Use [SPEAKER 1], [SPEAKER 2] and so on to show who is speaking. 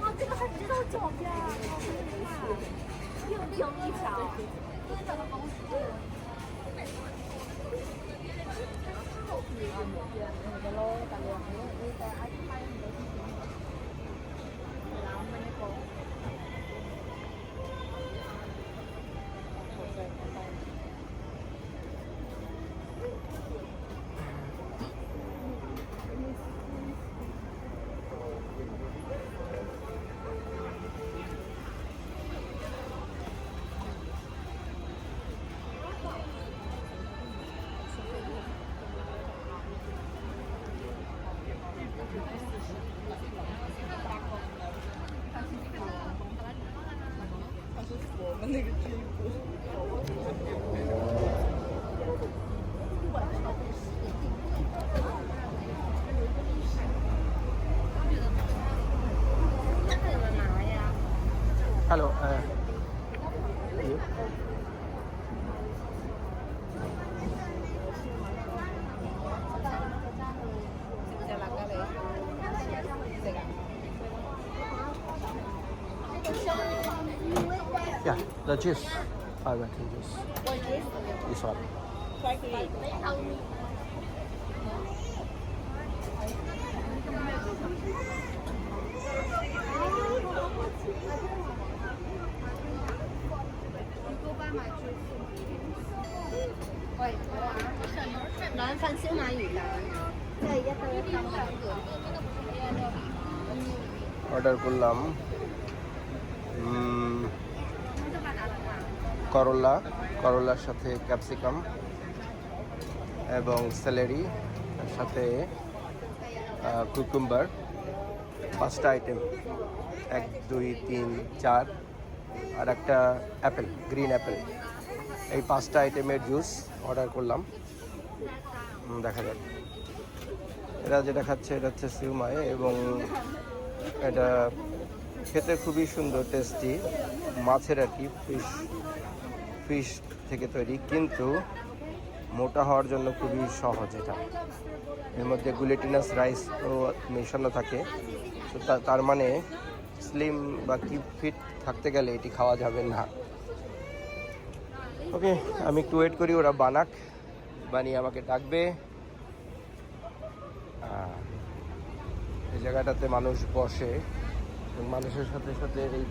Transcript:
[SPEAKER 1] 哇，这个很瘦脚边啊，好，硬硬一条，真的好舒服。嗯，好，你按摩。感觉很舒，有很多细节。
[SPEAKER 2] Hello，哎、uh, yeah.。Yeah, the juice. I reckon juice. This one.
[SPEAKER 1] Nói phần siêu mà ủy là Đây ya tôi không phải
[SPEAKER 2] order করলাম উম, করলা করলার সাথে capsicum এবং salary সাথে cucumber পাঁচটা item এক, দুই, তিন, চার, আর একটা অ্যাপেল গ্রিন অ্যাপেল এই পাঁচটা আইটেমের জুস অর্ডার করলাম। দেখা যাক। এরা যেটা খাচ্ছে, এটা হচ্ছে সিউমাই এবং এটা খেতে খুবই সুন্দর টেস্টি মাছের আর কি ফিশ ফিশ থেকে তৈরি, কিন্তু মোটা হওয়ার জন্য খুবই সহজ এটা। এর মধ্যে গুলেটিনাস রাইস মেশানো থাকে। তো তার মানে স্লিম বা কি ফিট থাকতে গেলে এটি খাওয়া যাবে না। ওকে, আমি একটু ওয়েট করি, ওরা বানাক, বানিয়ে আমাকে ডাকবে। এই জায়গাটাতে মানুষ বসে মানুষের সাথে সাথে এই